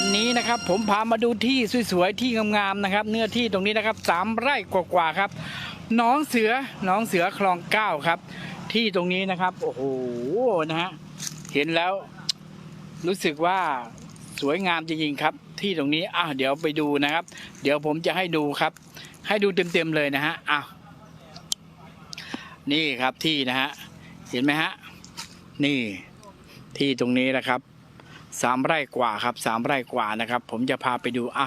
วันนี้นะครับ ผมพามาดูที่สวยๆที่งามๆนะครับ เนื้อที่ตรงนี้นะครับสามไร่กว่าๆครับน้องเสือน้องเสือคลองเก้าครับ ที่ตรงนี้นะครับ โอ้โหนะฮะเห็นแล้ว รู้สึกว่าสวยงามจริงๆครับ ที่ตรงนี้อะเดี๋ยวไปดูนะครับ เดี๋ยวผมจะให้ดูครับ ให้ดูเต็มๆเลยนะฮะอะนี่ครับที่นะฮะเห็นไหมฮะนี่ที่ตรงนี้นะครับ สามไร่กว่าครับสามไร่กว่านะครับ ผมจะพาไปดูอะ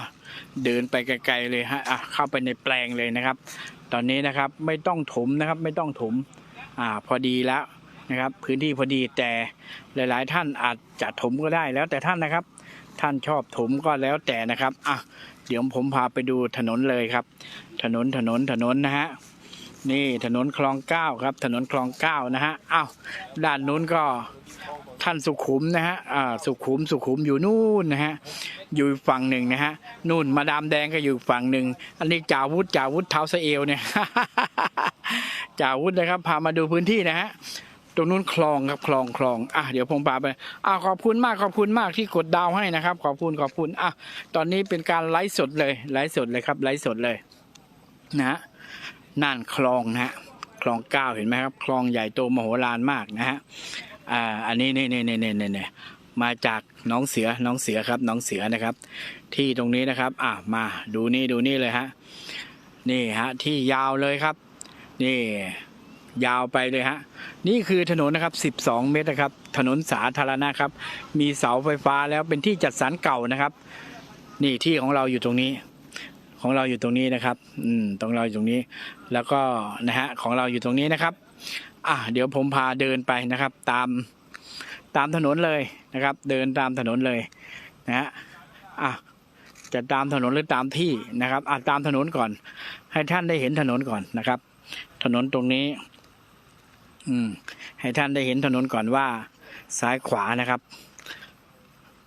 เดินไปไกลๆเลยฮะอะเข้าไปในแปลงเลยนะครับ ตอนนี้นะครับไม่ต้องถมนะครับไม่ต้องถมอ่าพอดีแล้วนะครับพื้นที่พอดีแต่หลาย ๆ ท่านอาจจะถมก็ได้แล้วแต่ท่านนะครับ ท่านชอบถมก็แล้วแต่นะครับอะเดี๋ยวผมพาไปดูถนนเลยครับ ถนนถนนถนนนะฮะนี่ถนนคลองเก้าครับ ถนนคลองเก้านะฮะอ้าวด้านนู้นก็ ท่านสุขุมนะฮะอ่าสุขุมสุขุมอยู่นู่นนะฮะอยู่ฝั่งหนึ่งนะฮะนู่นมาดามแดงก็อยู่ฝั่งหนึ่งอันนี้จ่าวุฒจ่าวุฒเท้าเสเอวเนี่ยจ่าวุฒนะครับพามาดูพื้นที่นะฮะตรงนู้นคลองครับคลองคลองอะเดี๋ยวผมพาไปอะขอบคุณมากขอบคุณมากที่กดดาวให้นะครับ ขอบคุณขอบคุณอะตอนนี้เป็นการไลฟ์สดเลยไลฟ์สดเลยครับไลฟ์สดเลยนะฮะน่านคลองนะฮะคลองเก้าเห็นไหมครับ คลองใหญ่โตมโหฬารมากนะฮะ อ่า อันนี้นี่นี่นี่นี่นี่นี่มาจากน้องเสือน้องเสือครับ น้องเสือนะครับ ที่ตรงนี้นะครับ อะมาดูนี่ดูนี่เลยฮะนี่ฮะที่ยาวเลยครับ นี่ยาวไปเลยฮะ นี่คือถนนนะครับ 12 เมตรนะครับ ถนนสาธารณะครับ มีเสาไฟฟ้าแล้วเป็นที่จัดสรรเก่านะครับ นี่ที่ของเราอยู่ตรงนี้ ของเราอยู่ตรงนี้นะครับ อืมตรงเราอยู่ตรงนี้ แล้วก็นะฮะของเราอยู่ตรงนี้นะครับ อะเดี๋ยวผมพาเดินไปนะครับ ตามตามถนนเลยนะครับ เดินตามถนนเลยนะฮะอะจะตามถนนหรือตามที่นะครับอะตามถนนก่อน ให้ท่านได้เห็นถนนก่อนนะครับ ถนนตรงนี้ อืม ให้ท่านได้เห็นถนนก่อนว่า ซ้ายขวานะครับ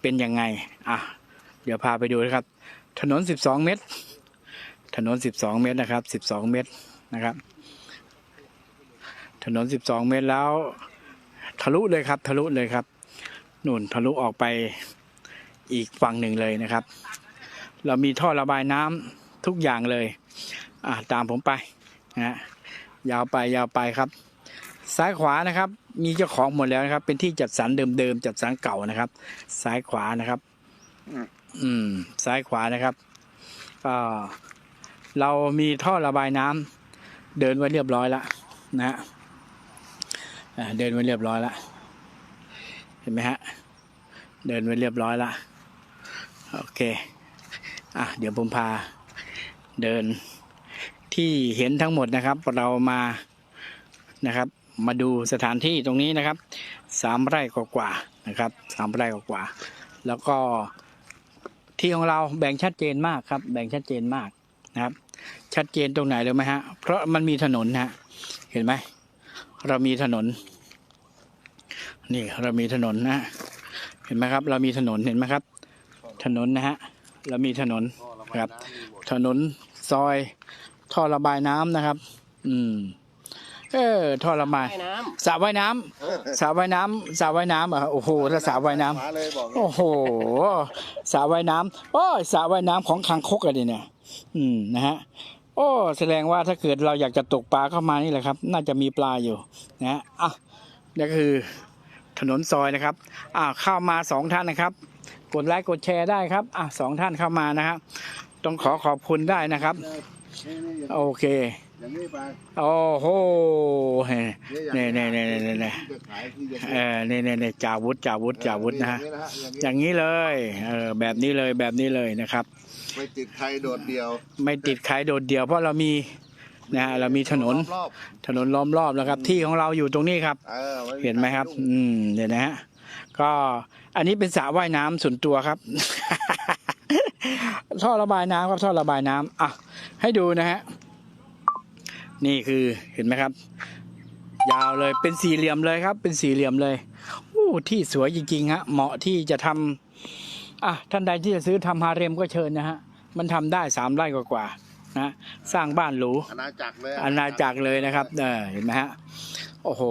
เป็นยังไง อะ เดี๋ยวพาไปดูนะครับ ถนนสิบสองเมตร ถนนสิบสองเมตรนะครับสิบสองเมตรนะครับ ถนน 12 เมตรแล้ว ทะลุเลยครับ ทะลุเลยครับนู่นทะลุออกไปอีกฝั่งหนึ่งเลยนะครับ เรามีท่อระบายน้ำทุกอย่างเลยอ่าตามผมไปนะฮะยาวไปยาวไปครับ ซ้ายขวานะครับ มีเจ้าของหมดแล้วนะครับ เป็นที่จัดสรรเดิมๆจัดสรรเก่านะครับ ซ้ายขวานะครับ อืมซ้ายขวานะครับก็เรามีท่อระบายน้ำเดินไว้เรียบร้อยแล้วนะฮะ เดินไว้เรียบร้อยแล้วเห็นไหมฮะ เดินไว้เรียบร้อยละโอเค อะ เดี๋ยวผมพาเดินที่เห็นทั้งหมดนะครับ เรามานะครับ มาดูสถานที่ตรงนี้นะครับสามไร่กว่าๆนะครับสามไร่กว่าๆแล้วก็ที่ของเราแบ่งชัดเจนมากครับ แบ่งชัดเจนมากนะครับ ชัดเจนตรงไหนเลยไหมฮะ เพราะมันมีถนนฮะ เห็นไหม เรามีถนน นี่เรามีถนนนะฮะเห็นไหมครับ เรามีถนนเห็นไหมครับ ถนนนะฮะเรามีถนนนะครับ ถนนซอยท่อระบายน้ำนะครับ อืมเออท่อระบายน้สระว่ายน้ำสระว่ายน้ำสระว่ายน้ำเหรอะโอ้โหถ้าสระว่ายน้ำมาเลยบอกโอ้โหสระว่ายน้ำโอ้ยสระว่ายน้ำของคางคกอะดิเนี่ย อืมนะฮะ โอ้แสดงว่าถ้าเกิดเราอยากจะตกปลาเข้ามานี่แหละครับ น่าจะมีปลาอยู่นะอะนี่คือถนนซอยนะครับอ่าเข้ามาสองท่านนะครับ กดไลค์กดแชร์ได้ครับอะสองท่านเข้ามานะครับต้องขอขอบคุณได้นะครับนี่นี่อย่างโอเคอย่างนี้ไปโอ้โหนี่ย่างนี่นี่นี่นี่นี่ที่จะขายที่จะเออนี่นี่นี่ยจ่าวุฒจ่าวุฒจ่าวุฒนะฮะอย่างนี้เลยเออแบบนี้เลยแบบนี้เลยนะครับ ไม่ติดใครโดดเดียวไม่ติดใครโดดเดี่ยวเพราะเรามีนะฮะเรามีถนนรอบถนนล้อมรอบแล้วครับ ที่ของเราอยู่ตรงนี้ครับๆเออเห็นไหมครับอืมเดี๋ยวนะฮะ ก็อันนี้เป็นสระว่ายน้ำส่วนตัวครับ ท่อระบายน้ำครับท่อระบายน้ำอะ ให้ดูนะฮะ นี่คือเห็นไหมครับ ยาวเลยเป็นสี่เหลี่ยมเลยครับ เป็นสี่เหลี่ยมเลยอู้ที่สวยจริงๆฮะ เหมาะที่จะทำ อะท่านใดที่จะซื้อทำฮาเร็มก็เชิญนะฮะ มันทำได้สามไร่กว่าๆนะสร้างบ้านหรูอาณาจักรเลยอาณาจักรเลยนะครับเออเห็นไหมฮะโอ้โห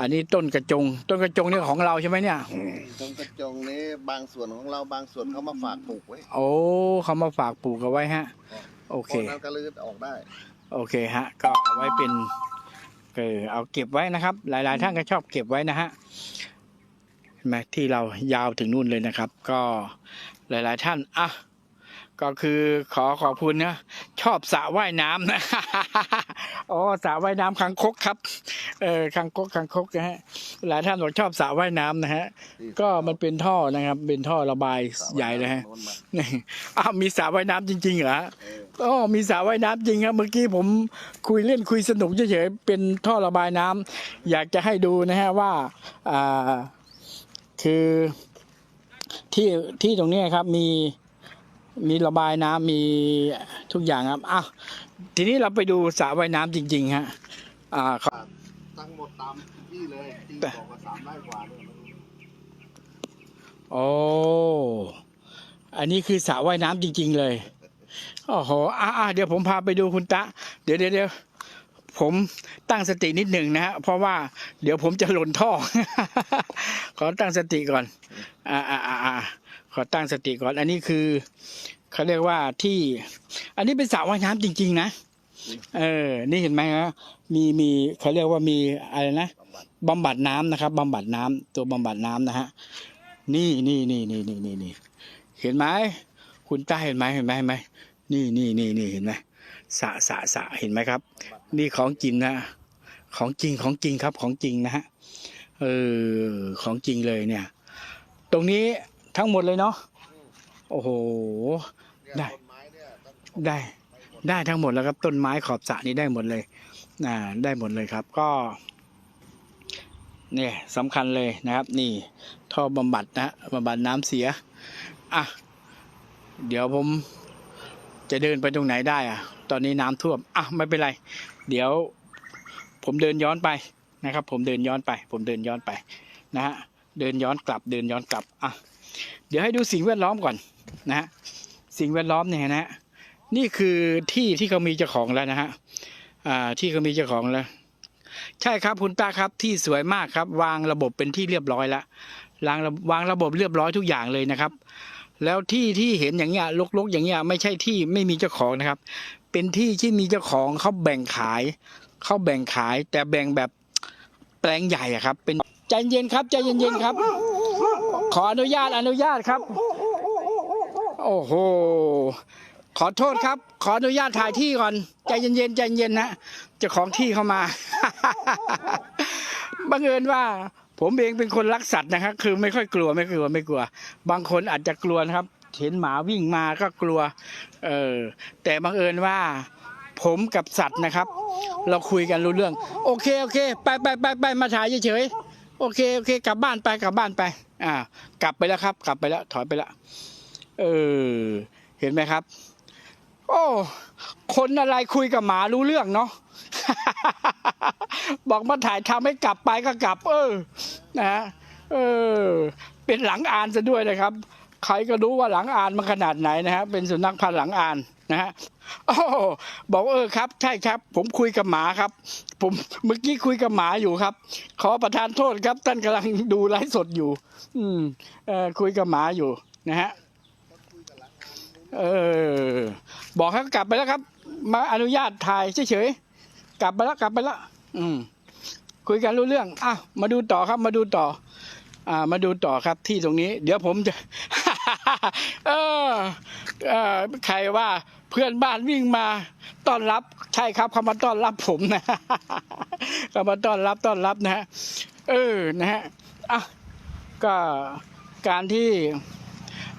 อันนี้ต้นกระจง ต้นกระจงนี่ของเราใช่ไหมเนี่ย ตรงกระจงนี้บางส่วนของเราบางส่วนเขามาฝากปลูกไว้โอ้เขามาฝากปลูกเอาไว้ฮะ โอพเควกนั้นก็ลืดออกได้ โอเคฮะ ก็เอาไว้เป็นเออเอาเก็บไว้นะครับ หลาย ๆ ท่านก็ชอบเก็บไว้นะฮะเห็น ไหมที่เรายาวถึงนู่นเลยนะครับ ก็หลาย ๆ ท่านอะก็คือขอขอบคุณนะชอบสระว่ายน้ำนะอ๋อสระว่ายน้ำคังคกครับเออคังคกคังคกนะฮะหลายท่านบอกชอบสระว่ายน้ำนะฮะ ก็มันเป็นท่อนะครับ เป็นท่อระบายใหญ่เลยฮะโน้นมานี่อ้าวมีสระว่ายน้ำจริงๆเหรอฮะเอออ๋อมีสระว่ายน้ำจริงครับเมื่อกี้ผมคุยเล่นคุยสนุกเฉยๆเป็นท่อระบายน้ำอยากจะให้ดูนะฮะว่าอ่า คือที่ที่ตรงเนี้ยครับมีมีระบายน้ำมีทุกอย่างครับอ้าวทีนี้เราไปดูสระว่ายน้ำจริง ๆ ฮะ อ่าเขาตั้งหมดตามที่เลยที่บอกว่าสามไร่กว่าเนี่ยโอ้อันนี้คือสระว่ายน้ำจริง ๆ เลยโอ้โหอ่าเดี๋ยวผมพาไปดูคุณตะ เดี๋ยวเดี๋ยวเดี๋ยว ผมตั้งสตินิดหนึ่งนะฮะเพราะว่าเดี๋ยวผมจะหล่นท่อ ขอตั้งสติก่อน อ่าอ่าอ่าขอตั้งสติก่อน อันนี้คือเขาเรียกว่าที่ อันนี้เป็นสระว่ายน้ำจริง ๆ นะ เออ นี่เห็นไหมฮะมีมีเขาเรียกว่ามีอะไรนะบำบัดน้ำนะครับบำบัดน้ำตัวบำบัดน้ำนะฮะนี่นี่นี่นี่นี่นี่นี่เห็นไหมคุณต้าเห็นไหมเห็นไหมเห็นไหมนี่นี่นี่นี่เห็นไหม สะสะสะเห็นไหมครับ นี่ของจริงนะ ของจริงของจริงครับของจริงนะฮะเออของจริงเลยเนี่ย ตรงนี้ทั้งหมดเลยเนาะโอ้โห ได้ ได้ ได้ทั้งหมดแล้วครับ ต้นไม้ขอบสระนี้ได้หมดเลยอ่าได้หมดเลยครับ ก็ เนี่ยสำคัญเลยนะครับ นี่ ท่อบำบัดนะบำบัดน้ำเสีย อะ เดี๋ยวผม จะเดินไปตรงไหนได้อะตอนนี้น้ำท่วมอะไม่เป็นไร เดี๋ยว ผมเดินย้อนไปนะครับ ผมเดินย้อนไป ผมเดินย้อนไปนะฮะเดินย้อนกลับเดินย้อนกลับอะเดี๋ยวให้ดูสิ่งแวดล้อมก่อนนะฮะสิ่งแวดล้อมเนี่ยนะฮะนี่คือที่ที่เขามีเจ้าของแล้วนะฮะอ่าที่เขามีเจ้าของแล้ว ใช่ครับคุณตาครับที่สวยมากครับ วางระบบเป็นที่เรียบร้อยแล้ววางระบบเรียบร้อยทุกอย่างเลยนะครับ แล้วที่ที่เห็นอย่างเงี้ยลกๆ อย่างเงี้ยไม่ใช่ที่ไม่มีเจ้าของนะครับ เป็นที่ที่มีเจ้าของเขาแบ่งขายเขาแบ่งขาย แต่แบ่งแบบแปลงใหญ่อะครับ เป็นใจเย็นครับใจเย็นๆครับ ขออนุญาตอนุญาตครับ โอ้โหขอโทษครับ ขออนุญาตถ่ายที่ก่อน ใจเย็นๆใจเย็นนะเจ้าของที่เข้ามา บังเอิญว่า ผมเองเป็นคนรักสัตว์นะครับ คือไม่ค่อยกลัวไม่กลัวไม่กลัว บางคนอาจจะกลัวนะครับ เห็นหมาวิ่งมาก็กลัว เออแต่บังเอิญว่า ผมกับสัตว์นะครับ เราคุยกันรู้เรื่อง โอเคโอเค ไปไปไปไปมาถ่ายเฉยๆโอเคโอเค กลับบ้านไปกลับบ้านไป อ่า กลับไปแล้วครับ กลับไปแล้วถอยไปแล้วเออเห็นไหมครับ โอ้ คนอะไรคุยกับหมารู้เรื่องเนาะ บอกมาถ่ายทำให้กลับไปก็กลับ เออนะฮะเออ เป็นหลังอ่านซะด้วยนะครับ ใครก็รู้ว่าหลังอ่านมันขนาดไหนนะฮะ เป็นสุนัขพันธุ์หลังอ่านนะฮะโอ้บอกเออครับ ใช่ครับ ผมคุยกับหมาครับ ผมเมื่อกี้คุยกับหมาอยู่ครับ ขอประทานโทษครับ ท่านกำลังดูไลฟ์สดอยู่ อืมเออคุยกับหมาอยู่นะฮะเออ บอกให้กลับไปแล้วครับ มาอนุญาตถ่ายเฉยๆ กลับไปแล้วกลับไปแล้วอืม คุยกันรู้เรื่องอะมาดูต่อครับ มาดูต่อ อ่า มาดูต่อครับที่ตรงนี้ เดี๋ยวผมจะ เออเออใครว่าเพื่อนบ้านวิ่งมาต้อนรับ ใช่ครับเขามาต้อนรับผมนะเขามาต้อนรับต้อนรับนะฮะเออนะฮะอะก็การที่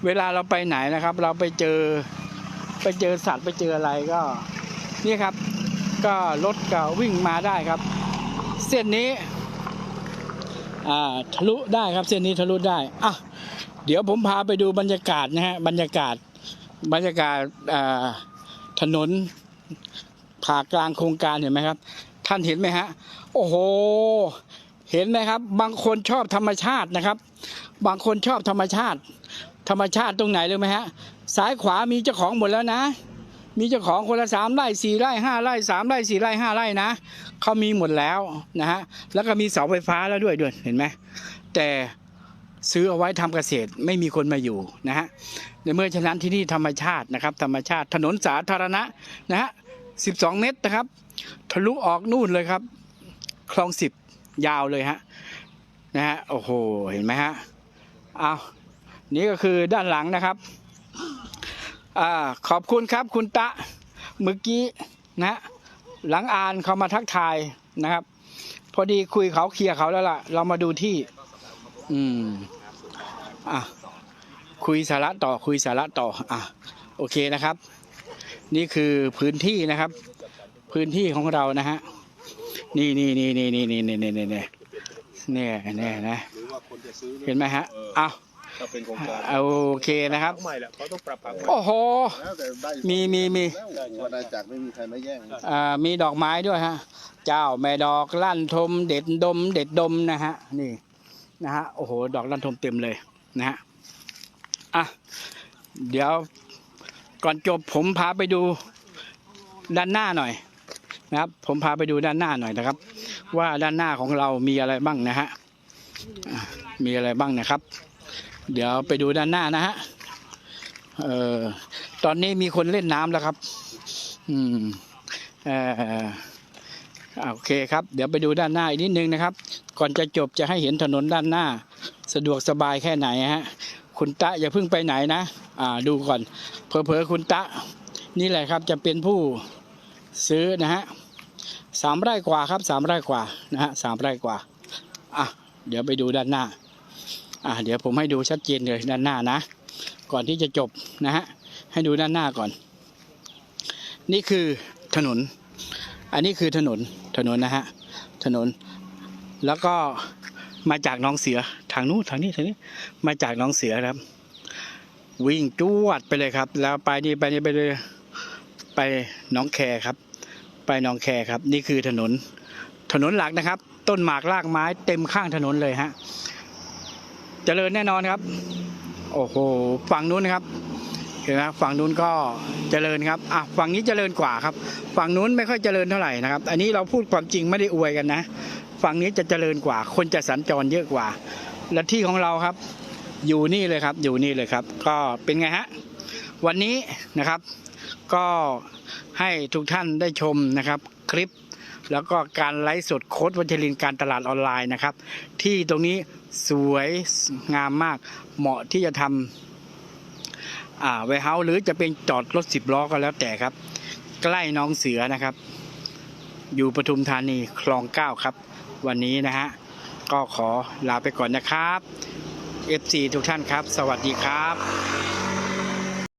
เวลาเราไปไหนนะครับ เราไปเจอไปเจอสัตว์ไปเจออะไรก็ นี่ครับ ก็รถก็วิ่งมาได้ครับ เส้นนี้ทะลุได้ครับเส้นนี้ทะลุได้อะเดี๋ยวผมพาไปดูบรรยากาศนะฮะบรรยากาศบรรยากาศถนนผ่ากลางโครงการเห็นไหมครับ ท่านเห็นไหมฮะ โอ้โห เห็นไหมครับ บางคนชอบธรรมชาตินะครับ บางคนชอบธรรมชาติ ธรรมชาติตรงไหนเลยไหมฮะ ซ้ายขวามีเจ้าของหมดแล้วนะ มีเจ้าของคนละสามไร่สี่ไร่ห้าไร่สามไร่สี่ไร่ห้าไร่นะเขามีหมดแล้วนะฮะแล้วก็มีเสาไฟฟ้าแล้วด้วยด้วยเห็นไหมแต่ซื้อเอาไว้ทำเกษตรไม่มีคนมาอยู่นะฮะในเมื่อฉะนั้นที่นี่ธรรมชาตินะครับ ธรรมชาติถนนสาธารณะนะฮะสิบสองเมตรนะครับ ทะลุออกนู่นเลยครับ คลองสิบยาวเลยฮะนะฮะโอ้โหเห็นไหมฮะเอานี่ก็คือด้านหลังนะครับ อ่าขอบคุณครับคุณตะเมื่อกี้นะหลังอ่านเขามาทักทายนะครับ พอดีคุยเขาเคลียร์เขาแล้วล่ะ เรามาดูที่ อืมอะคุยสาระต่อคุยสาระต่ออะโอเคนะครับ นี่คือพื้นที่นะครับ พื้นที่ของเรานะฮะนี่นี่นี่นี่นี่นี่นี่นี่นี่นี่เนี่ยเนี่ยนะเห็นไหมฮะเอา ถ้าเป็นโครงการเอาโอเคนะครับ ใหม่แหละเขาต้องปรับปรุงโอ้โห แล้วแต่ได้มีมีมีแล้วว่าได้จากไม่มีใครมาแย่งอ่ามีดอกไม้ด้วยฮะ เจ้าแม่ดอกลั่นทม เด็ดดม เด็ดดมนะฮะ นี่นะฮะ โอ้โห ดอกลั่นทมเต็มเลยนะฮะ อะ เดี๋ยวก่อนจบผมพาไปดูด้านหน้าหน่อยนะครับ ผมพาไปดูด้านหน้าหน่อยนะครับ ว่าด้านหน้าของเรามีอะไรบ้างนะฮะอะมีอะไรบ้างนะครับ เดี๋ยวไปดูด้านหน้านะฮะเออตอนนี้มีคนเล่นน้ำแล้วครับ อืมเอ่อโอเคครับ เดี๋ยวไปดูด้านหน้าอีกนิดนึงนะครับ ก่อนจะจบจะให้เห็นถนนด้านหน้า สะดวกสบายแค่ไหนฮะ คุณตะอย่าเพิ่งไปไหนนะอ่าดูก่อนเพอเพอๆคุณตะ นี่แหละครับจะเป็นผู้ซื้อนะฮะสามไร่กว่าครับสามไร่กว่านะฮะสามไร่กว่าอะเดี๋ยวไปดูด้านหน้า อะเดี๋ยวผมให้ดูชัดเจนเลยด้านหน้านะ ก่อนที่จะจบนะฮะให้ดูด้านหน้าก่อน นี่คือถนน อันนี้คือถนนถนนนะฮะถนน แล้วก็มาจากน้องเสือทางนู้นทางนี้ทางนี้มาจากน้องเสือครับ วิ่งจวดไปเลยครับ แล้วไปนี่ไปนี่ไปเลยไปน้องแคครับ ไปน้องแคครับ นี่คือถนน ถนนหลักนะครับ ต้นหมากรากไม้เต็มข้างถนนเลยฮะ เจริญแน่นอนครับ โอ้โหฝั่งนู้นนะครับเห็นไหมฝั่งนู้นก็เจริญครับอะฝั่งนี้เจริญกว่าครับ ฝั่งนู้นไม่ค่อยเจริญเท่าไหร่นะครับ อันนี้เราพูดความจริงไม่ได้อวยกันนะ ฝั่งนี้จะเจริญกว่า คนจะสัญจรเยอะกว่า และที่ของเราครับ อยู่นี่เลยครับ อยู่นี่เลยครับ ก็เป็นไงฮะวันนี้นะครับ ก็ให้ทุกท่านได้ชมนะครับ คลิป แล้วก็การไลฟ์สดโค้ดวัชรินการตลาดออนไลน์นะครับ ที่ตรงนี้สวยงามมากเหมาะที่จะทำอ่าไวเฮาหรือจะเป็นจอดรถสิบล้อก็แล้วแต่ครับ ใกล้น้องเสือนะครับ อยู่ปทุมธานีคลองเก้าครับ วันนี้นะฮะ ก็ขอลาไปก่อนนะครับ FC ทุกท่านครับ สวัสดีครับ